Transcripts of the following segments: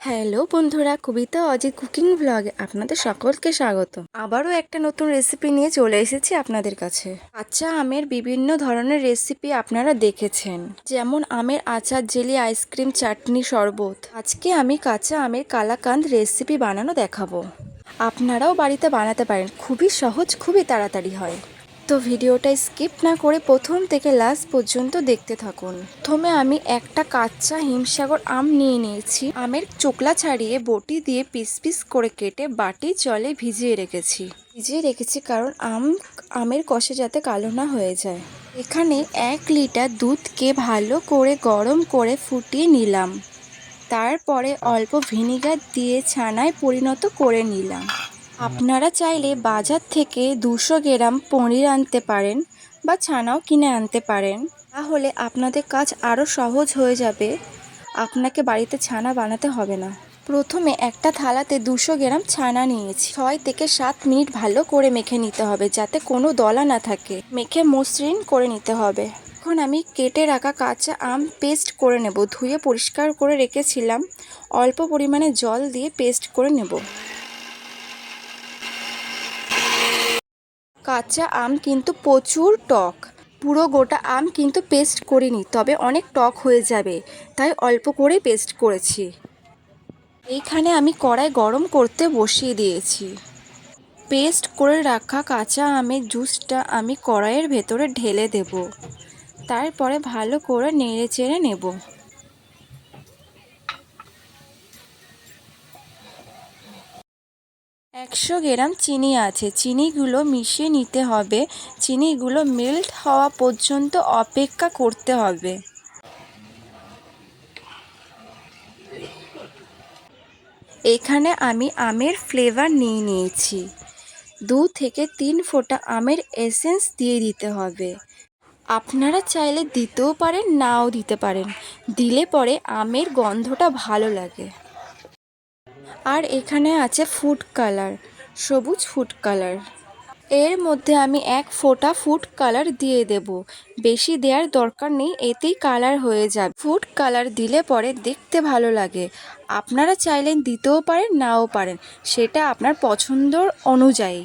Hello বন্ধুরা, কবিতা Ajit cooking ব্লগে আপনাদের সকলকে স্বাগত। আবারও একটা নতুন রেসিপি নিয়ে চলে এসেছি আপনাদের কাছে। কাঁচা আমের বিভিন্ন ধরনের রেসিপি আপনারা দেখেছেন। যেমন আমের আচার, জেলি আইসক্রিম চাটনি শরবত। আজকে আমি কাঁচা আমের কালাকান্দ রেসিপি বানানো দেখাবো। আপনারাও বাড়িতে বানাতে পারেন। খুবই সহজ, খুবই তাড়াতাড়ি হয়। তো ভিডিওটা স্কিপ না করে প্রথম থেকে লাস্ট পর্যন্ত দেখতে থাকুন। প্রথমে আমি একটা কাঁচা হিমসাগর আম নিয়ে নিয়েছি। আমের চোকলা ছাড়িয়ে বটি দিয়ে পিস পিস করে কেটে বাটি জলে ভিজিয়ে রেখেছি। ভিজিয়ে রেখেছি কারণ আম, আমের কষে যাতে কালো না হয়ে যায়। এখানে এক লিটার দুধকে ভালো করে গরম করে ফুটিয়ে নিলাম। তারপরে অল্প ভিনিগার দিয়ে ছানায় পরিণত করে নিলাম। আপনারা চাইলে বাজার থেকে দুশো গ্রাম পনির আনতে পারেন বা ছানাও কিনে আনতে পারেন। তাহলে আপনাদের কাজ আরও সহজ হয়ে যাবে। আপনাকে বাড়িতে ছানা বানাতে হবে না। প্রথমে একটা থালাতে দুশো গ্রাম ছানা নিয়েছি। ছয় থেকে সাত মিনিট ভালো করে মেখে নিতে হবে যাতে কোনো দলা না থাকে। মেখে মসৃণ করে নিতে হবে। এখন আমি কেটে রাখা কাঁচা আম পেস্ট করে নেব। ধুয়ে পরিষ্কার করে রেখেছিলাম। অল্প পরিমাণে জল দিয়ে পেস্ট করে নেব। কাঁচা আম কিন্তু প্রচুর টক। পুরো গোটা আম কিন্তু পেস্ট করিনি, তবে অনেক টক হয়ে যাবে, তাই অল্প করেই পেস্ট করেছি। এইখানে আমি কড়াই গরম করতে বসিয়ে দিয়েছি। পেস্ট করে রাখা কাঁচা আমের জুসটা আমি কড়াইয়ের ভেতরে ঢেলে দেব। তারপরে ভালো করে নেড়ে চেড়ে নেব। একশো গ্রাম চিনি আছে। চিনিগুলো মিশিয়ে নিতে হবে। চিনিগুলো মেল্ট হওয়া পর্যন্ত অপেক্ষা করতে হবে। এখানে আমি আমের ফ্লেভার নিয়ে নিয়েছি। দু থেকে তিন ফোঁটা আমের এসেন্স দিয়ে দিতে হবে। আপনারা চাইলে দিতেও পারেন, নাও দিতে পারেন। দিলে পরে আমের গন্ধটা ভালো লাগে। আর এখানে আছে ফুড কালার, সবুজ ফুড কালার। এর মধ্যে আমি এক ফোঁটা ফুড কালার দিয়ে দেব। বেশি দেওয়ার দরকার নেই, এতেই কালার হয়ে যাবে। ফুড কালার দিলে পরে দেখতে ভালো লাগে। আপনারা চাইলেন দিতেও পারেন, নাও পারেন। সেটা আপনার পছন্দ অনুযায়ী।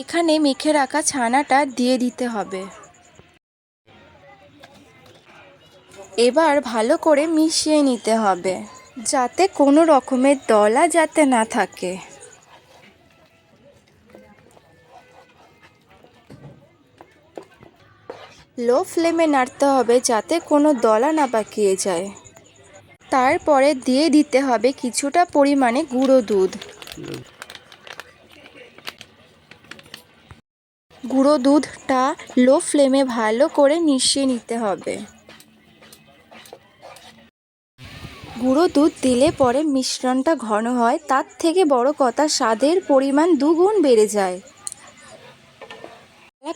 এখানে মেখে রাখা ছানাটা দিয়ে দিতে হবে। এবার ভালো করে মিশিয়ে নিতে হবে। যাতে কোনো রকমের দলা যাতে না থাকে। লো ফ্লেমে নাড়তে হবে যাতে কোনো দলা না পাকিয়ে যায়। তারপরে দিয়ে দিতে হবে কিছুটা পরিমাণে গুঁড়ো দুধ। গুঁড়ো দুধটা লো ফ্লেমে ভালো করে মিশিয়ে নিতে হবে। গুঁড়ো দুধ দিলে পরে মিশ্রণটা ঘন হয়, তার থেকে বড় কথা স্বাদের পরিমাণ দুগুণ বেড়ে যায়।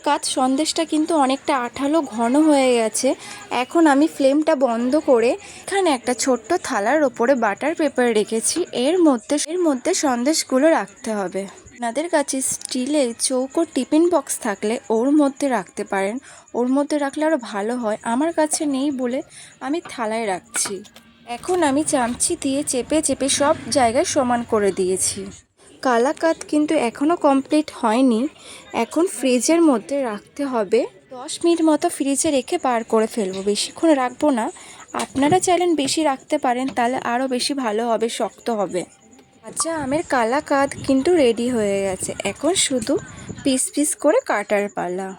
কাজ সন্দেশটা কিন্তু অনেকটা আঠালো ঘন হয়ে গেছে। এখন আমি ফ্লেমটা বন্ধ করে এখানে একটা ছোট্ট থালার ওপরে বাটার পেপার রেখেছি। এর মধ্যে এর মধ্যে সন্দেশগুলো রাখতে হবে। আপনাদের কাছে স্টিলের চৌকো টিফিন বক্স থাকলে ওর মধ্যে রাখতে পারেন। ওর মধ্যে রাখলে আরও ভালো হয়। আমার কাছে নেই বলে আমি থালায় রাখছি। এখন আমি চামচি দিয়ে চেপে চেপে সব জায়গায় সমান করে দিয়েছি। কালাকাত কিন্তু এখনও কমপ্লিট হয়নি। এখন ফ্রিজের মধ্যে রাখতে হবে। দশ মিনিট মতো ফ্রিজে রেখে বার করে ফেলব। বেশিক্ষণ রাখব না। আপনারা চাইলেন বেশি রাখতে পারেন, তাহলে আরও বেশি ভালো হবে, শক্ত হবে। আচ্ছা আমের কালা কাদ কিন্তু রেডি হয়ে গেছে। এখন শুধু পিস পিস করে কাটার পালা।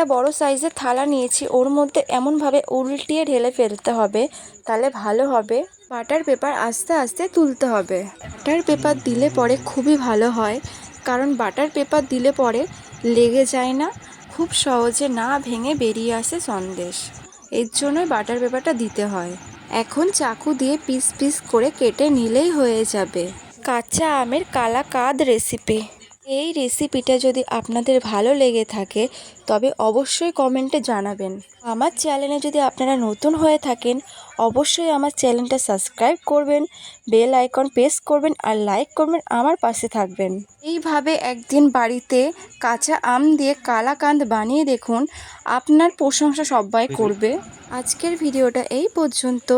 একটা বড় সাইজের থালা নিয়েছি, ওর মধ্যে এমনভাবে উল্টিয়ে ঢেলে ফেলতে হবে, তাহলে ভালো হবে। বাটার পেপার আস্তে আস্তে তুলতে হবে। বাটার পেপার দিলে পরে খুবই ভালো হয়, কারণ বাটার পেপার দিলে পরে লেগে যায় না, খুব সহজে না ভেঙে বেরিয়ে আসে সন্দেশ। এর জন্যই বাটার পেপারটা দিতে হয়। এখন চাকু দিয়ে পিস পিস করে কেটে নিলেই হয়ে যাবে। কাঁচা আমের কালা কাদ রেসিপি এই রেসিপিটা যদি আপনাদের ভালো লেগে থাকে তবে অবশ্যই কমেন্টে জানাবেন। আমার চ্যানেলে যদি আপনারা নতুন হয়ে থাকেন অবশ্যই আমার চ্যানেলটা সাবস্ক্রাইব করবেন বেল আইকন প্রেস করবেন আর লাইক করবেন আমার পাশে থাকবেন। এইভাবে একদিন বাড়িতে কাঁচা আম দিয়ে কালাকাঁদ বানিয়ে দেখুন আপনার প্রশংসা সবাই করবে। আজকের ভিডিওটা এই পর্যন্ত।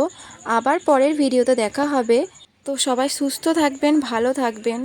আবার পরের ভিডিওতে দেখা হবে। তো সবাই সুস্থ থাকবেন ভালো থাকবেন।